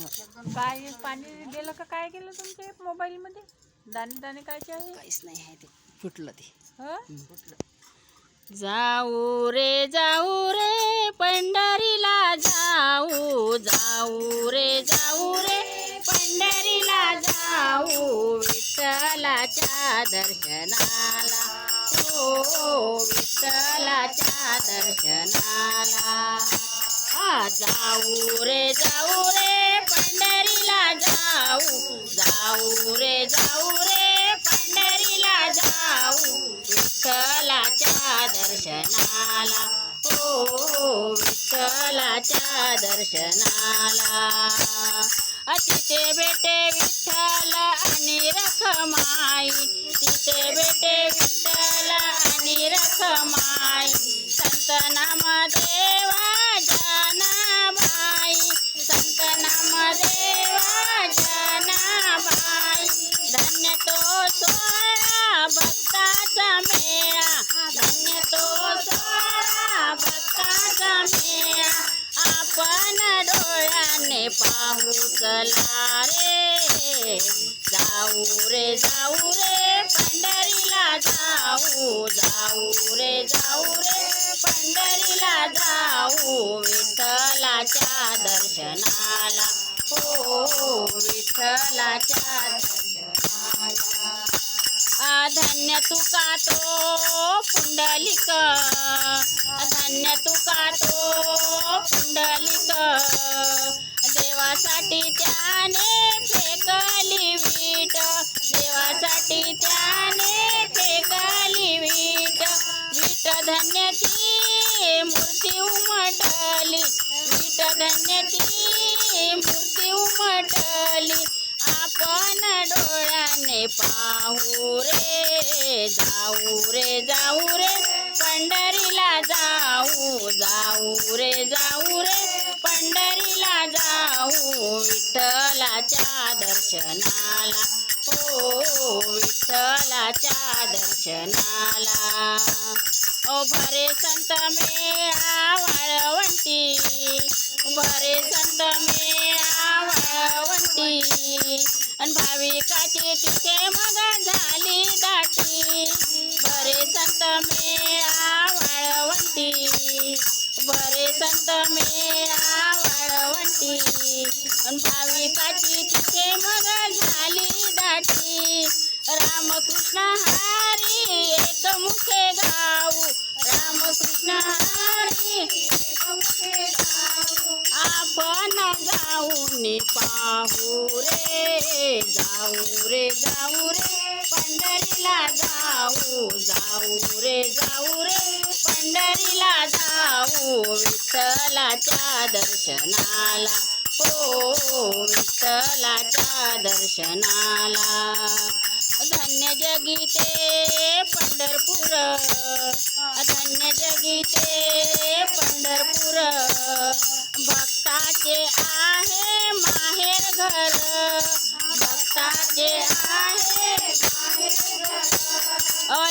काय पाणी गेलं का काय गेलं तुमच्या मोबाईल मध्ये दाणे दाणे कायचे आहे? काहीच नाही आहे ते. फुटलं ते. हं? जाऊ रे जाऊ रे पंढरीला जाऊ जाऊ रे जाऊ रे पंढरीला जाऊ विठ्ठलाच्या दर्शनाला. हो विठ्ठलाच्या दर्शनाला. जाऊ रे जाऊ रे पंढरीला जाऊ. जाऊ रे जाऊ रे पंढरीला जाऊ. विठ्ठलाच्या दर्शनाला. हो, हो विठ्ठलाच्या दर्शनाला. तिथे बेटे विठ्ठल आणि रखमाई. तिथे बेटे विठ्ठल आणि रखमाई. संत नामदेवा आपण डोळ्याने पाहू चला रे. जाऊ रे जाऊ रे पंढरीला जाऊ. जाऊ रे जाऊ रे पंढरीला जाऊ. विठ्ठलाच्या दर्शनाला. हो विठ्ठलाच्या दर्शनाला. आ, धन्य तुका तो पुंडलिक. धन्य तुका तो देवासाठी त्याने फेकली वीट वीट धन्याची मूर्ती उमटली वीट धन्याची मूर्ती उमटली. आपण डोळ्याने पाहू रे जाऊ रे जाऊ रे पंढरीला जाऊ जाऊ रे जाऊ रे पंढरीला जाऊ विठ्ठलाच्या दर्शनाला. हो विठ्ठलाच्या दर्शनाला. ओ भरे संत मेळा वाळवंटी. भरे संत मेळा वाळवंटी. आणि भाविकाची तिथे मग झाली दाटी. भरे संत मेळा वाळवंटी. भरे संत मेळा वाळवंटी. आणि भाविकाची तिथे मग झाली साठी रामकृष्ण हरी एक मुखे गाऊ. रामकृष्ण हरी एक मुखे गाऊ. आपण जाऊन पाहू रे जाऊ रे जाऊ रे पंढरीला जाऊ. जाऊ रे जाऊ रे पंढरीला जाऊ. विठ्ठलाच्या दर्शनाला हो विठ्ठलाच्या दर्शनाला. धन्य जगीते पंढरपूर. धन्य जगीते पंढरपूर. भक्ताचे आहे माहेर घर. भक्ताचे आहे माहेर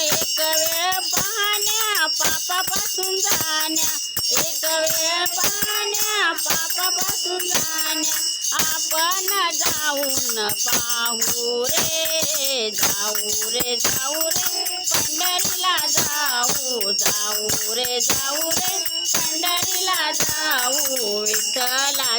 घर. आपण जाऊन पाहू रे जाऊ रे जाऊ रे पंढरीला जाऊ जाऊ रे जाऊ रे पंढरीला जाऊ विठ्ठला